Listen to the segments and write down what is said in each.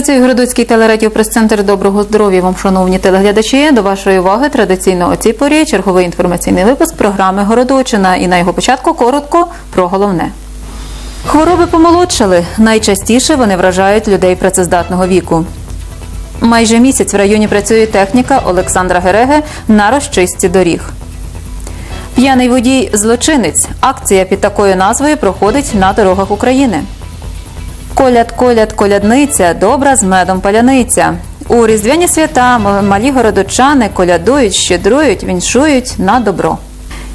Працює Городоцький телерадіо прес-центр. Доброго здоров'я вам, шановні телеглядачі. До вашої уваги традиційно о цій порі черговий інформаційний випуск програми Городочина. І на його початку коротко про головне. Хвороби помолодшали. Найчастіше вони вражають людей працездатного віку. Майже місяць в районі працює техніка Олександра Гереге на розчистці доріг. П'яний водій злочинець. Акція під такою назвою проходить на дорогах України. Коляд, коляд, колядниця, добра з медом паляниця. У різдвяні свята малі городочани колядують, щедрують, віншують на добро.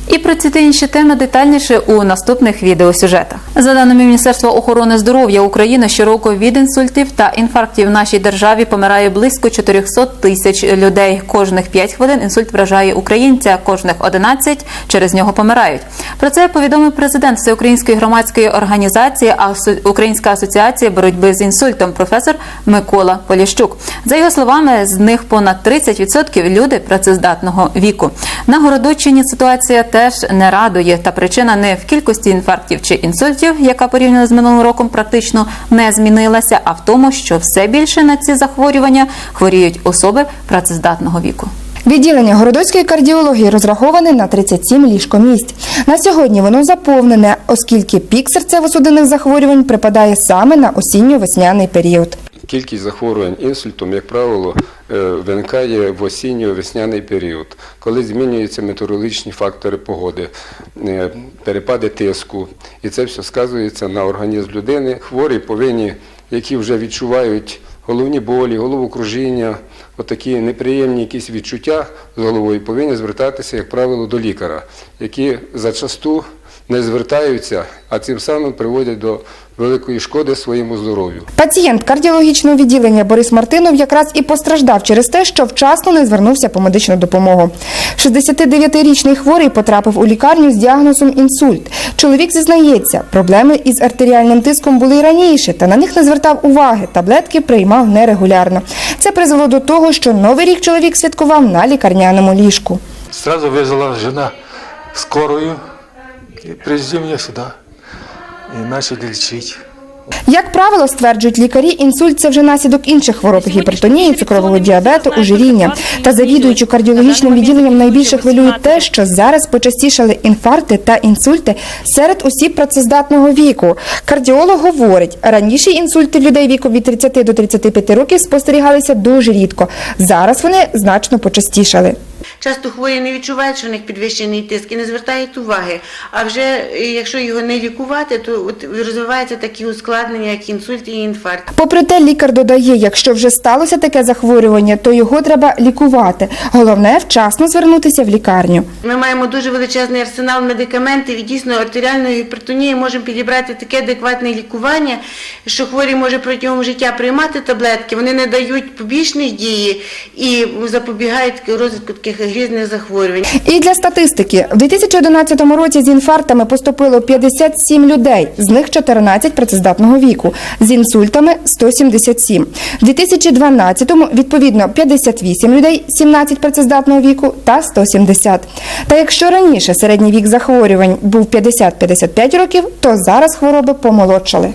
І про ці та інші теми детальніше у наступних відеосюжетах. За даними Міністерства охорони здоров'я України, щороку від інсультів та інфарктів в нашій державі помирає близько 400 тисяч людей. Кожних 5 хвилин інсульт вражає українця, кожних 11 через нього помирають. Про це повідомив президент Всеукраїнської громадської організації «Асо- Українська асоціація боротьби з інсультом професор Микола Поліщук. За його словами, з них понад 30% люди працездатного віку. На Городоччині ситуація теж не радує, та причина не в кількості інфарктів чи інсультів, яка порівняно з минулим роком практично не змінилася, а в тому, що все більше на ці захворювання хворіють особи працездатного віку. Відділення городоцької кардіології розраховане на 37 ліжкомісць. На сьогодні воно заповнене, оскільки пік серцево-судинних захворювань припадає саме на осінньо-весняний період. Кількість захворювань інсультом, як правило, е, виникає в осінньо-весняний період, коли змінюються метеорологічні фактори погоди, е, перепади тиску. І це все сказується на організм людини. Хворі повинні, які вже відчувають головні болі, головокружіння, отакі неприємні якісь відчуття з головою, повинні звертатися, як правило, до лікаря, які зачасту не звертаються, а цим самим приводять до великої шкоди своєму здоров'ю. Пацієнт кардіологічного відділення Борис Мартинов якраз і постраждав через те, що вчасно не звернувся по медичну допомогу. 69-річний хворий потрапив у лікарню з діагнозом інсульт. Чоловік зізнається, проблеми із артеріальним тиском були й раніше, та на них не звертав уваги. Таблетки приймав нерегулярно. Це призвело до того, що новий рік чоловік святкував на лікарняному ліжку. Сразу вызвала жена скорую и привезли меня сюда. И начали лечить. Як правило, стверджують лікарі, інсульт це вже наслідок інших хвороб гіпертонії, цукрового діабету, ожиріння. Та завідуючи кардіологічним відділенням найбільше хвилює те, що зараз почастішали інфаркти та інсульти серед осіб працездатного віку. Кардіолог говорить, раніше інсульти людей віку від 30 до 35 років спостерігалися дуже рідко. Зараз вони значно почастішали. Часто хворі не відчувають, що у них підвищений тиск і не звертають уваги. А вже е, якщо його не лікувати, то от розвиваються такі ускладнення, як інсульт і інфаркт. Попри те, лікар додає, якщо вже сталося таке захворювання, то його треба лікувати. Головне вчасно звернутися в лікарню. Ми маємо дуже величезний арсенал медикаментів і дійсно артеріальної гіпертонії можемо підібрати таке адекватне лікування, що хворий може протягом життя приймати таблетки, вони не дають побічної дії і запобігають розвитку таких грізних захворювань. І для статистики, в 2011 році з інфарктами поступило 57 людей, з них 14 працездатного віку, з інсультами 177. В 2012-му, відповідно, 58 людей, 17 працездатного віку та 170. Та якщо раніше середній вік захворювань був 50-55 років, то зараз хвороби помолодшали.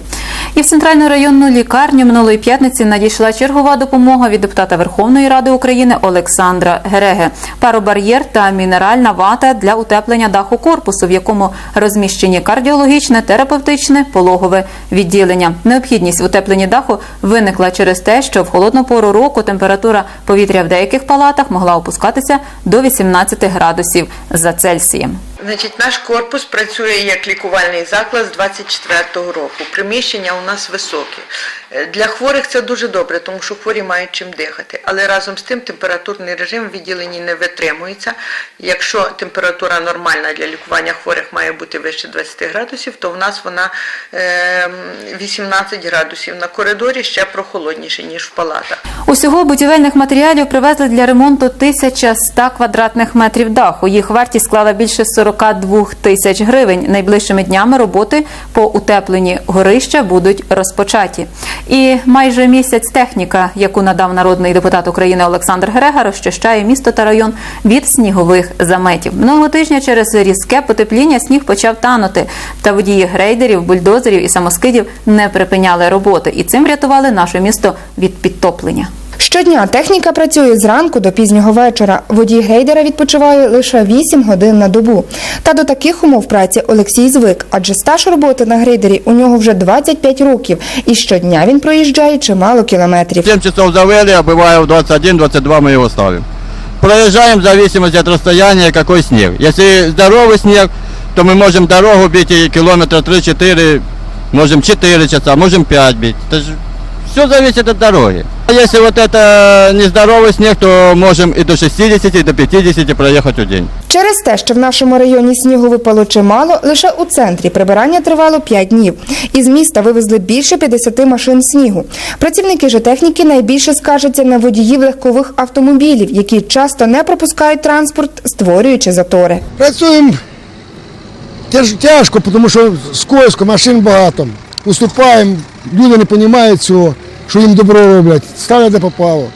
І в центральну районну лікарню минулої п'ятниці надійшла чергова допомога від депутата Верховної Ради України Олександра Гереге. Паробар'єр та мінеральна вата для утеплення даху корпусу, в якому розміщені кардіологічне, терапевтичне, пологове відділення. Необхідність в утепленні даху виникла через те, що в холодну пору року температура повітря в деяких палатах могла опускатися до 18 градусів за Цельсієм. Значить, наш корпус працює як лікувальний заклад з 24-го року. Приміщення у нас високі. Е, Для хворих це дуже добре, тому що хворі мають чим дихати. Але разом з тим температурний режим в відділенні не витримується. Якщо температура нормальна для лікування хворих має бути вище 20 градусів, то в нас вона е, 18 градусів. На коридорі ще прохолодніше, ніж в палатах. Усього будівельних матеріалів привезли для ремонту 1100 квадратних метрів даху. Їх вартість склала більше 42 тисяч гривень. Найближчими днями роботи по утепленні горища будуть розпочаті. І майже місяць техніка, яку надав народний депутат України Олександр Грега, розчищає місто та район від снігових заметів. Минулого тижня через різке потепління сніг почав танути. Та водії грейдерів, бульдозерів і самоскидів не припиняли роботи і цим рятували наше місто від підтоплення. Щодня техніка працює зранку до пізнього вечора. Водій грейдера відпочиває лише 8 годин на добу. Та до таких умов праці Олексій звик, адже стаж роботи на грейдері у нього вже 25 років, і щодня він проїжджає чимало кілометрів. 7 часов завели, а бывает в 21-22 мы его ставим. Проезжаем в зависимости от расстояния, какой снег. Если здоровый снег, то мы можем дорогу бить и километра 3-4, можем 4 часа, можем 5 бить. Это же все зависит от дороги. А если вот это нездоровый снег, то можем и до 60, и до 50 проехать в день. Через те, що в нашому районі снігу випало чимало, лише у центрі прибирання тривало 5 днів. Із міста вивезли більше 50 машин снігу. Працівники же техніки найбільше скаржаться на водіїв легкових автомобілів, які часто не пропускають транспорт, створюючи затори. Працюємо тяж- тяжко, тому що скользко, машин багато. Уступаємо, люди не розуміють цього, що їм добро роблять, ставлять де попало.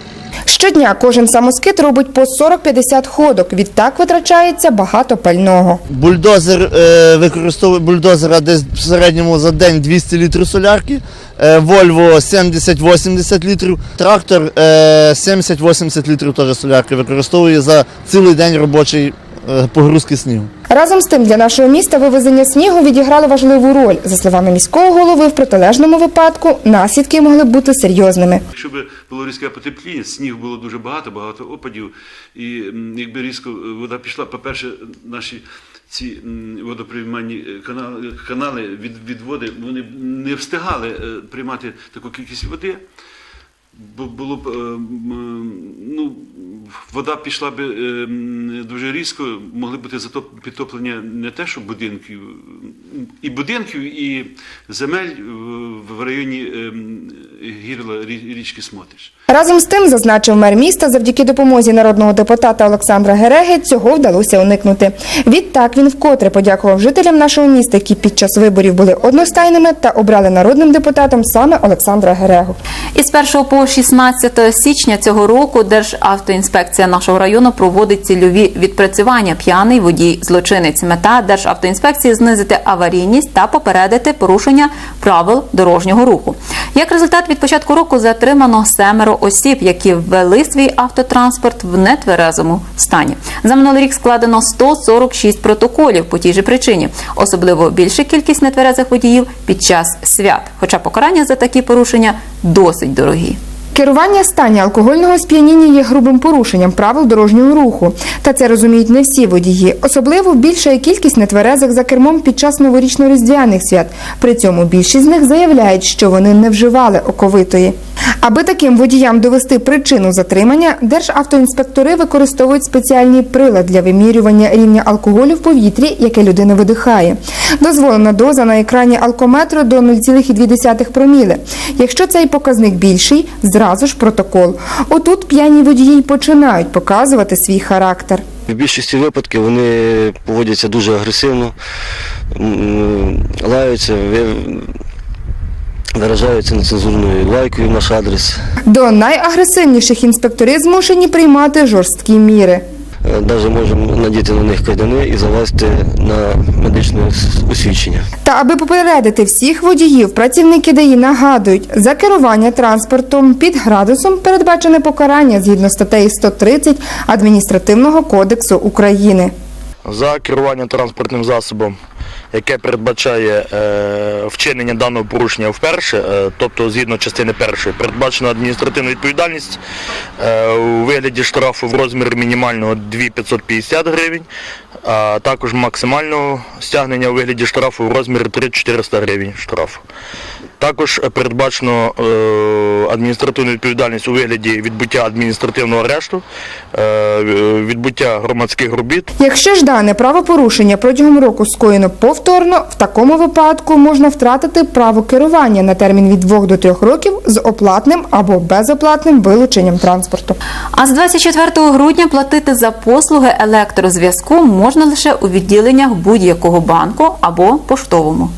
Щодня кожен самоскид робить по 40-50 ходок. Відтак витрачається багато пального. Бульдозер е, використовує бульдозера десь в середньому за день 200 літрів солярки, е, Volvo 70-80 літрів, трактор е, 70-80 літрів теж солярки використовує за цілий день робочої е, погрузки снігу. Разом з тим для нашого міста вивезення снігу відіграло важливу роль. За словами міського голови, в протилежному випадку наслідки могли б бути серйозними. Якщо б було різке потепління, снігу було дуже багато, багато опадів, і якби різко е, вода пішла, по-перше, наші ці водоприймальні е, канали, канали від, відводи, вони не встигали е, приймати таку кількість води. Було б е, ну, вода пішла б е, дуже різко, могли бути підтоплення не те, що будинків, і будинків, і земель в- районі е, гірла річки Смотрич. Разом з тим, зазначив мер міста, завдяки допомозі народного депутата Олександра Гереги цього вдалося уникнути. Відтак він вкотре подякував жителям нашого міста, які під час виборів були одностайними та обрали народним депутатом саме Олександра Герегу. Із 1 по 16 січня цього року Державтоінспекція нашого району проводить цільові відпрацювання п'яний водій злочинець. Мета Державтоінспекції знизити аварійність та попередити порушення правил дорожнього руху. Як результат, від початку року затримано семеро осіб, які ввели свій автотранспорт в нетверезому стані. За минулий рік складено 146 протоколів по тій же причині. Особливо більша кількість нетверезих водіїв під час свят. Хоча покарання за такі порушення досить дорогі. Керування стані алкогольного сп'яніння є грубим порушенням правил дорожнього руху. Та це розуміють не всі водії. Особливо більша кількість нетверезих за кермом під час новорічно-різдвяних свят. При цьому більшість з них заявляють, що вони не вживали оковитої. Аби таким водіям довести причину затримання, державтоінспектори використовують спеціальний прилад для вимірювання рівня алкоголю в повітрі, яке людина видихає. Дозволена доза на екрані алкометру до 0,2 проміли. Якщо цей показник більший, зразу ж протокол. Отут п'яні водії починають показувати свій характер. В більшості випадків вони поводяться дуже агресивно, лаються, ви- виражаються нецензурною лайкою в наш адрес. До найагресивніших інспектори змушені приймати жорсткі міри. Навіть можемо надіти на них кайдани і завести на медичне ос- освідчення. Та аби попередити всіх водіїв, працівники ДАІ нагадують, за керування транспортом під градусом передбачене покарання згідно статей 130 Адміністративного кодексу України. За керування транспортним засобом, яке передбачає е, вчинення даного порушення вперше, е, тобто згідно частини першої, передбачена адміністративна відповідальність е, у вигляді штрафу в розмірі мінімального 2550 гривень, а також максимального стягнення у вигляді штрафу в розмірі 3400 гривень штрафу. Також передбачено е, адміністративну відповідальність у вигляді відбуття адміністративного арешту, е, відбуття громадських робіт Якщо ж дане правопорушення протягом року скоєно повторно, в такому випадку можна втратити право керування на термін від 2 до 3 років з оплатним або безоплатним вилученням транспорту. А з 24 грудня платити за послуги електрозв'язку можна лише у відділеннях будь-якого банку або поштовому.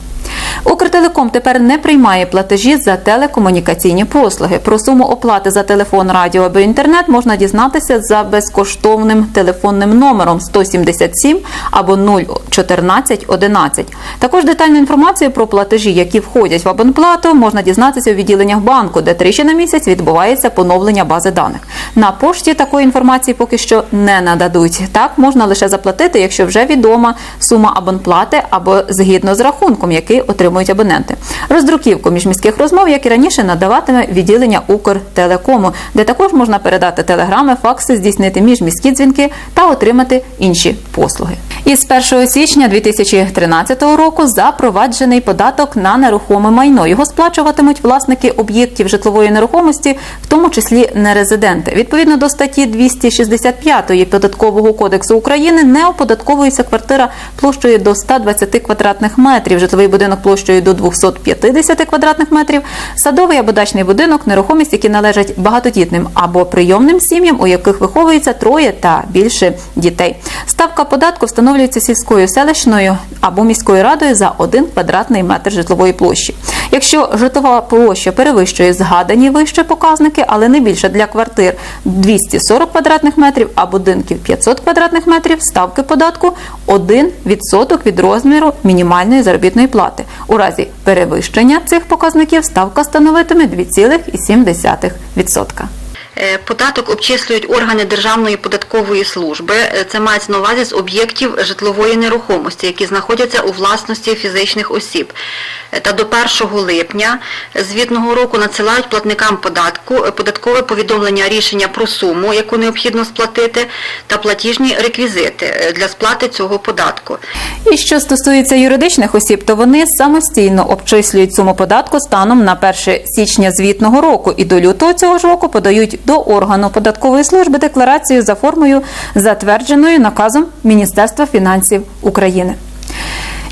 Укртелеком тепер не приймає платежі за телекомунікаційні послуги. Про суму оплати за телефон, радіо або інтернет можна дізнатися за безкоштовним телефонним номером 177 або 01411. Також детальну інформацію про платежі, які входять в абонплату, можна дізнатися у відділеннях банку, де тричі на місяць відбувається поновлення бази даних. На пошті такої інформації поки що не нададуть. Так можна лише заплатити, якщо вже відома сума абонплати або згідно з рахунком, який отримують абоненти. Роздруківку міжміських розмов, як і раніше, надаватиме відділення Укртелекому, де також можна передати телеграми, факси, здійснити міжміські дзвінки та отримати інші послуги. Із 1 січня 2013 року запроваджений податок на нерухоме майно. Його сплачуватимуть власники об'єктів житлової нерухомості, в тому числі нерезиденти. Відповідно до статті 265 Податкового кодексу України не оподатковується квартира площею до 120 квадратних метрів, житловий будинок площею до 250 квадратних метрів, садовий або дачний будинок, нерухомість, які належать багатодітним або прийомним сім'ям, у яких виховується троє та більше дітей. Ставка податку встановлюється сільською селищною або міською радою за один квадратний метр житлової площі. Якщо житлова площа перевищує згадані вище показники, але не більше для квартир 240 квадратних метрів, а будинків 500 квадратних метрів, ставки податку 1% від розміру мінімальної заробітної плати. У разі перевищення цих показників ставка становитиме 2,7%. Е, Податок обчислюють органи Державної податкової служби. Е, Це мається на увазі з об'єктів житлової нерухомості, які знаходяться у власності фізичних осіб. Е, Та до 1 липня звітного року надсилають платникам податку податкове повідомлення рішення про суму, яку необхідно сплатити, та платіжні реквізити для сплати цього податку. І що стосується юридичних осіб, то вони самостійно обчислюють суму податку станом на 1 січня звітного року і до лютого цього ж року подають до органу податкової служби декларацію за формою, затвердженою наказом Міністерства фінансів України.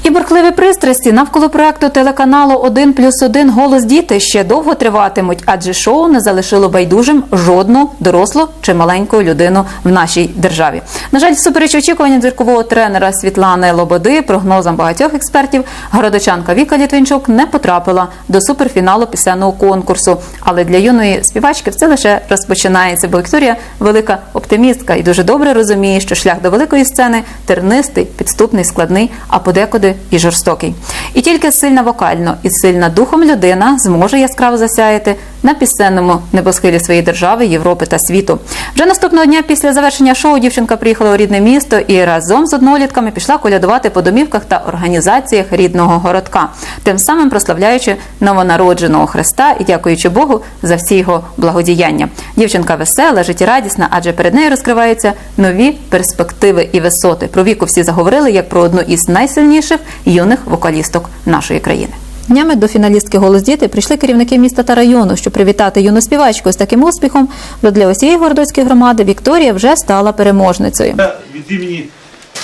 І бурхливі пристрасті навколо проекту телеканалу 1 плюс 1 голос діти ще довго триватимуть, адже шоу не залишило байдужим жодну дорослу чи маленьку людину в нашій державі. На жаль, всупереч очікуванням зіркового тренера Світлани Лободи, прогнозам багатьох експертів, городочанка Віка Літвінчук не потрапила до суперфіналу пісенного конкурсу. Але для юної співачки все лише розпочинається, бо Вікторія велика оптимістка і дуже добре розуміє, що шлях до великої сцени тернистий, підступний, складний, а подекуди і жорстокий. І тільки сильна вокально і сильна духом людина зможе яскраво засяяти на пісенному небосхилі своєї держави, Європи та світу. Вже наступного дня після завершення шоу дівчинка приїхала у рідне місто і разом з однолітками пішла колядувати по домівках та організаціях рідного городка, тим самим прославляючи новонародженого Христа і дякуючи Богу за всі його благодіяння. Дівчинка весела, життєрадісна, адже перед нею розкриваються нові перспективи і висоти. Про віку всі заговорили як про одну із найсильніших юних вокалісток нашої країни. Днями до фіналістки голос діти прийшли керівники міста та району, щоб привітати юну співачку з таким успіхом. Бо для усієї городоцької громади Вікторія вже стала переможницею. Я від імені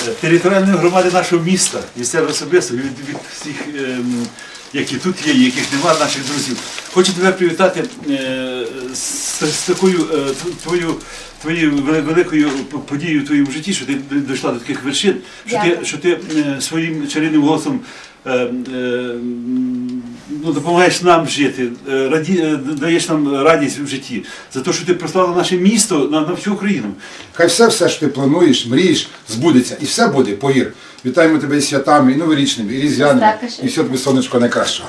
е, територіальної громади нашого міста, від себе особисто, від, від всіх, ем, які тут є, яких немає, наших друзів. Хочу тебе привітати е, з, з такою е, твою, твоєю великою подією в твоєму житті, що ти дійшла до таких вершин, що ти, що ти своїм чарівним голосом ну, допомагаєш нам жити, е, раді, е, даєш нам радість в житті, за те, що ти прославила наше місто на, на всю Україну. Хай все, все, що ти плануєш, мрієш, збудеться. І все буде, повір. Вітаємо тебе і святами, і новорічними, і різдвяними, і все тобі сонечко найкращого.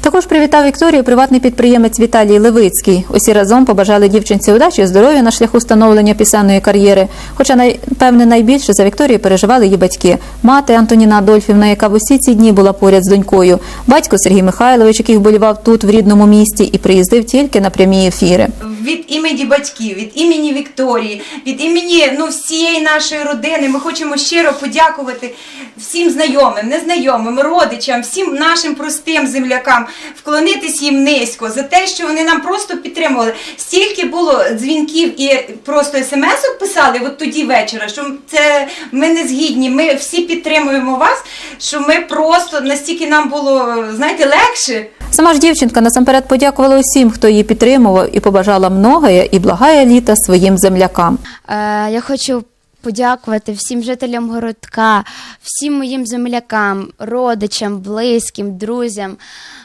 Також привітав Вікторію приватний підприємець Віталій Левицький. Усі разом побажали дівчинці удачі, і здоров'я на шляху становлення пісенної кар'єри. Хоча напевне найбільше за Вікторію переживали її батьки. Мати Антоніна Адольфівна, яка в усі ці дні була поряд з донькою, батько Сергій Михайлович, який вболівав тут в рідному місті і приїздив тільки на прямі ефіри. від імені батьків, від імені Вікторії, від імені ну, всієї нашої родини. Ми хочемо щиро подякувати всім знайомим, незнайомим, родичам, всім нашим простим землякам, вклонитись їм низько за те, що вони нам просто підтримували. Стільки було дзвінків і просто смс-ок писали от тоді вечора, що це ми не згідні, ми всі підтримуємо вас, що ми просто настільки нам було, знаєте, легше. Сама ж дівчинка насамперед подякувала усім, хто її підтримував, і побажала многое і благає літа своїм землякам. Е, Я хочу подякувати всім жителям городка, всім моїм землякам, родичам, близьким, друзям,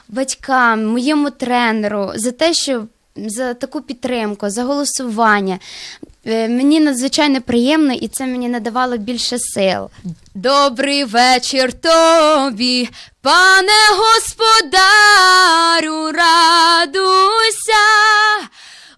батькам, моєму тренеру за те, що за таку підтримку, за голосування. Е, Мені надзвичайно приємно і це мені надавало більше сил. Добрий вечір тобі, пане господарю, радуйся,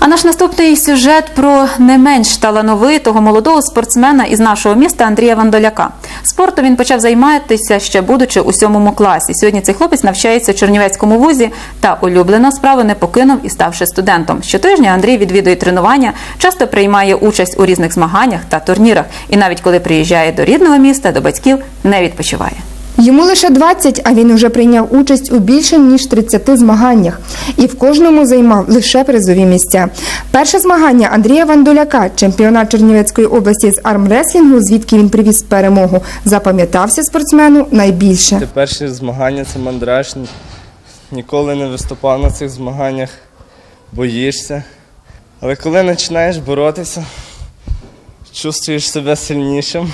А наш наступний сюжет про не менш талановитого молодого спортсмена із нашого міста Андрія Вандоляка. Спортом він почав займатися ще будучи у сьомому класі. Сьогодні цей хлопець навчається в Чернівецькому вузі та улюблену справу не покинув і ставши студентом. Щотижня Андрій відвідує тренування, часто приймає участь у різних змаганнях та турнірах. І навіть коли приїжджає до рідного міста, до батьків не відпочиває. Йому лише 20, а він уже прийняв участь у більше ніж 30 змаганнях і в кожному займав лише призові місця. Перше змагання Андрія Вандоляка, чемпіонат Чернівецької області з армреслінгу, звідки він привіз перемогу, запам'ятався спортсмену найбільше. Це перші змагання, це мандраж. Ніколи не виступав на цих змаганнях, боїшся. Але коли починаєш боротися, чувствуєш себе сильнішим,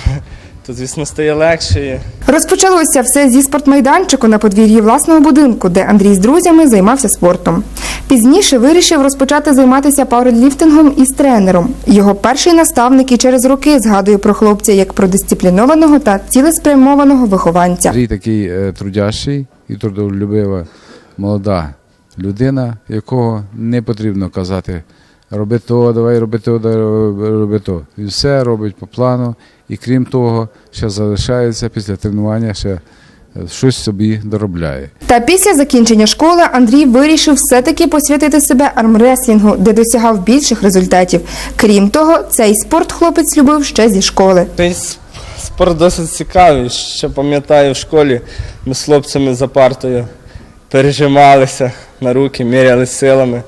то, звісно, стає легше. Розпочалося все зі спортмайданчику на подвір'ї власного будинку, де Андрій з друзями займався спортом. Пізніше вирішив розпочати займатися пауерліфтингом із тренером. Його перший наставник і через роки згадує про хлопця як про дисциплінованого та цілеспрямованого вихованця. Андрій такий е, трудящий і трудолюбива молода людина, якого не потрібно казати роби то, давай роби то, давай роби то. Він все робить по плану, і крім того, ще залишається після тренування, ще е, щось собі доробляє. Та після закінчення школи Андрій вирішив все-таки посвятити себе армреслінгу, де досягав більших результатів. Крім того, цей спорт хлопець любив ще зі школи. Цей спорт досить цікавий. Ще пам'ятаю в школі ми з хлопцями за партою пережималися на руки, міряли силами.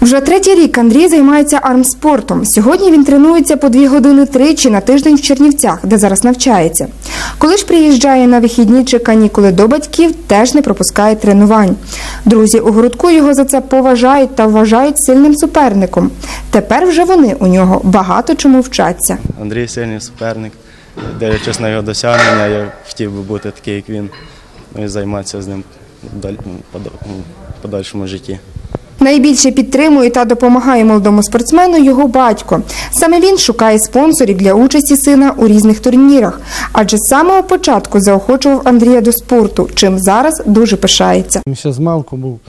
Вже третій рік Андрій займається армспортом. Сьогодні він тренується по дві години тричі на тиждень в Чернівцях, де зараз навчається. Коли ж приїжджає на вихідні чи канікули до батьків, теж не пропускає тренувань. Друзі у городку його за це поважають та вважають сильним суперником. Тепер вже вони у нього багато чому вчаться. Андрій сильний суперник. Дивлячись на його досягнення, я хотів би бути такий, як він, ну і займатися з ним в подальшому житті. Найбільше підтримує та допомагає молодому спортсмену його батько. Саме він шукає спонсорів для участі сина у різних турнірах, адже з самого початку заохочував Андрія до спорту, чим зараз дуже пишається. Він ще з малку був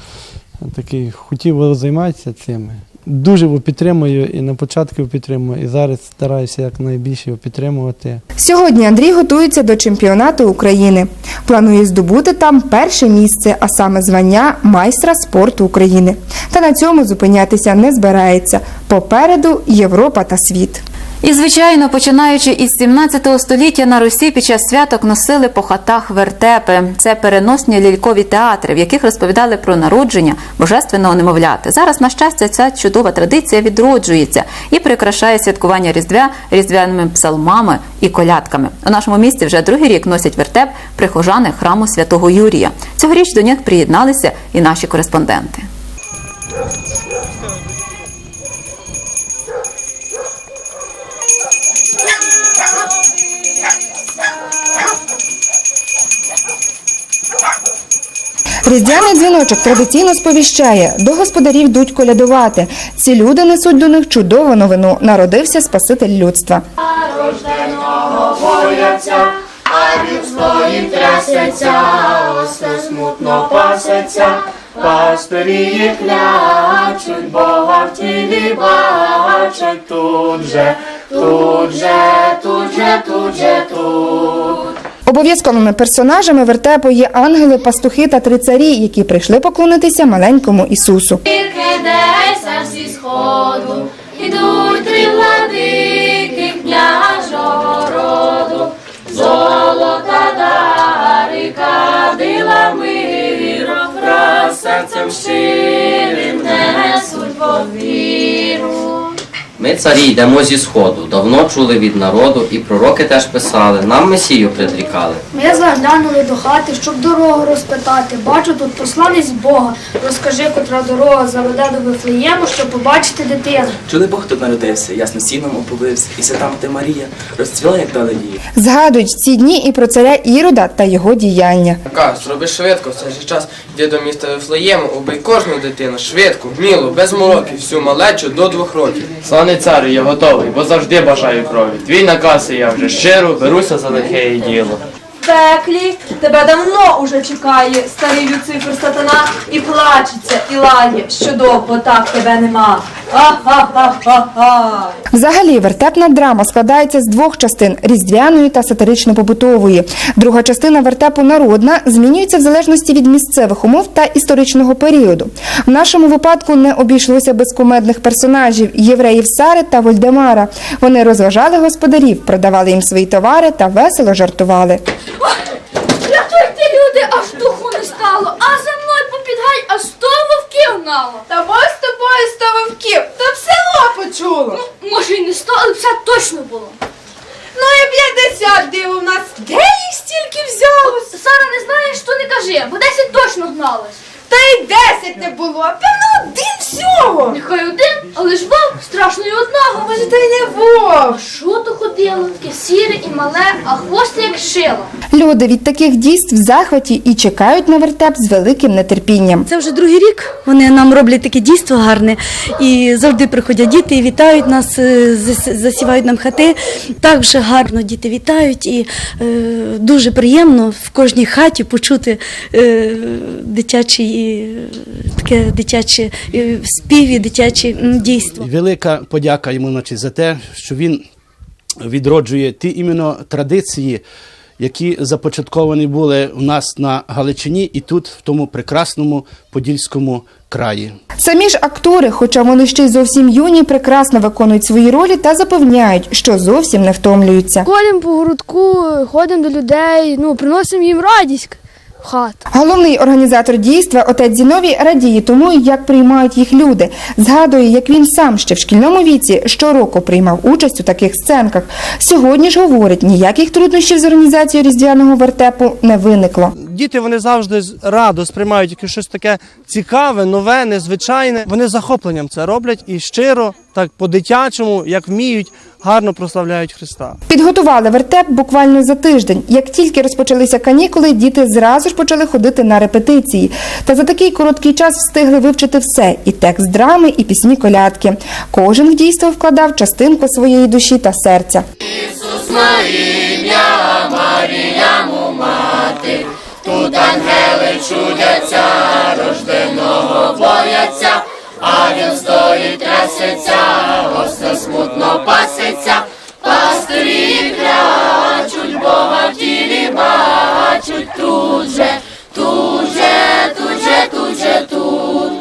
такий, хотів займатися цим. Дуже його підтримую і на початку підтримую, і зараз стараюся якнайбільше його підтримувати. Сьогодні Андрій готується до чемпіонату України. Планує здобути там перше місце, а саме звання майстра спорту України. Та на цьому зупинятися не збирається. Попереду Європа та світ. І, звичайно, починаючи із 17 століття на Русі під час святок носили по хатах вертепи. Це переносні лялькові театри, в яких розповідали про народження божественного немовляти. Зараз, на щастя, ця чудова традиція відроджується і прикрашає святкування Різдвя різдвяними псалмами і колядками. У нашому місті вже другий рік носять вертеп прихожани храму святого Юрія. Цьогоріч до них приєдналися і наші кореспонденти. Різдвяний дзвіночок традиційно сповіщає, до господарів йдуть колядувати. Ці люди несуть до них чудову новину. Народився Спаситель людства. Рожденого бояться, а від злої трясеться, осте смутно пасеться, пастирі їх клячуть, Бога в тілі бачать, тут же, тут же, тут же, тут же, тут. Обов'язковими персонажами вертепу є ангели, пастухи та три царі, які прийшли поклонитися маленькому Ісусу. Кидайся всі сходу, ідуть три владики княжого роду, золота дари, кадила раз серцем щирим несуть по віру. Ми царі йдемо зі сходу, давно чули від народу, і пророки теж писали, нам Месію предрікали. Ми заглянули до хати, щоб дорогу розпитати. Бачу тут посланець Бога. Розкажи, котра дорога заведе до Вифлеєму, щоб побачити дитину. Чули Бог тут народився, ясно сіном оповився, і свята мати Марія розцвіла, як далеї. Згадують ці дні і про царя Ірода та його діяння. Наказ, роби швидко, в цей же час йди до міста Вифлеєму, убий кожну дитину, швидко, вміло, без мороки, всю малечу до двох років. Славний цар, я готовий, бо завжди бажаю крові. Твій наказ і я вже щиро беруся за лихе діло. Пеклі тебе давно уже чекає старий Люцифер сатана і плачеться, і лає, що довго так тебе нема. Ха-ха-ха-ха-ха. Взагалі, вертепна драма складається з двох частин різдвяної та сатирично-побутової. Друга частина вертепу народна змінюється в залежності від місцевих умов та історичного періоду. В нашому випадку не обійшлося без кумедних персонажів євреїв Сари та Вольдемара. Вони розважали господарів, продавали їм свої товари та весело жартували. Рятуйте, аж духу не стало, а за мною попідгай, аж сто вовків гнало. Та ось з тобою сто вовків, та б село почуло. Ну, може і не сто, але все точно було. Ну і п'ятдесят диво в нас. Де їх стільки взялось? Сара, не знаєш, що не кажи, бо десять точно гналось. Та й десять не було, а певно один всього. Нехай один, але ж вовк страшно і одного. Може, та й не вовк. Що то ходило, таке сіре і мале, а хвост як шило. Люди від таких дійств в захваті і чекають на вертеп з великим нетерпінням. Це вже другий рік. Вони нам роблять таке дійство гарне. І завжди приходять діти і вітають нас, е, засівають нам хати. Так вже гарно діти вітають. І е, дуже приємно в кожній хаті почути е, дитячий, таке дитяче е, спів і дитяче м, дійство. Велика подяка йому значить, за те, що він відроджує ті іменно традиції, які започатковані були у нас на Галичині і тут, в тому прекрасному Подільському краї. Самі ж актори, хоча вони ще й зовсім юні, прекрасно виконують свої ролі та запевняють, що зовсім не втомлюються. Ходимо по городку, ходимо до людей, ну, приносимо їм радість в хату. Головний організатор дійства, отець Зіновій, радіє тому, як приймають їх люди. Згадує, як він сам ще в шкільному віці щороку приймав участь у таких сценках. Сьогодні ж говорить, ніяких труднощів з організацією різдвяного вертепу не виникло. Діти вони завжди з- радо сприймають якесь щось таке цікаве, нове, незвичайне. Вони захопленням це роблять і щиро, так по-дитячому, як вміють, гарно прославляють Христа. Підготували вертеп буквально за тиждень. Як тільки розпочалися канікули, діти зразу ж почали ходити на репетиції. Та за такий короткий час встигли вивчити все: і текст драми, і пісні колядки. Кожен в дійство вкладав частинку своєї душі та серця. Ісус на ім'я Маріяму мати, тут ангели чудяться, рожденого бояться, а він стоїть трясеться, гостро смутно паситься, пастирі клячуть, Бога бачуть, тут же, тут же, тут же, тут же, тут.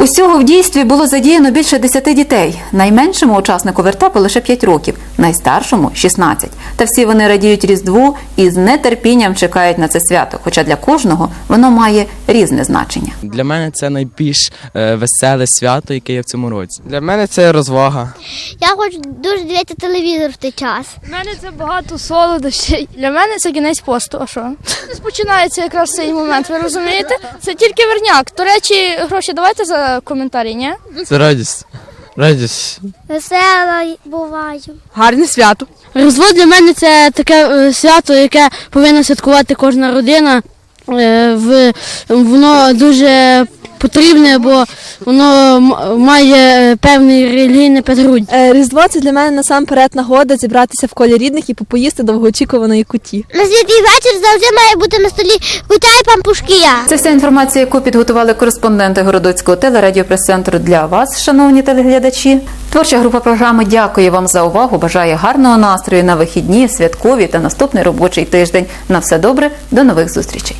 Усього в дійстві було задіяно більше 10 дітей. Найменшому учаснику вертепу лише 5 років, найстаршому 16. Та всі вони радіють Різдву і з нетерпінням чекають на це свято, хоча для кожного воно має різне значення. Для мене це найбільш е, веселе свято, яке є в цьому році. Для мене це розвага. Я хочу дуже дивитися телевізор в той час. У мене це багато солодощів. Для мене це кінець посту. А що? Починається якраз цей момент. Ви розумієте? Це тільки верняк. До речі, гроші давайте за коментарі, ні? Це радість. Радість. Весела буваю. Гарне свято. Різдво для мене це таке е, свято, яке повинна святкувати кожна родина. Е, В, воно дуже потрібне, бо воно має е, певний релігійне підґрунтя. Е, Різдво це для мене насамперед нагода зібратися в колі рідних і попоїсти довгоочікуваної куті. На святий вечір завжди має бути на столі кутя і пампушки. Це вся інформація, яку підготували кореспонденти Городоцького телерадіопрес-центру для вас, шановні телеглядачі. Творча група програми дякує вам за увагу. Бажає гарного настрою на вихідні, святкові та наступний робочий тиждень. На все добре, до нових зустрічей.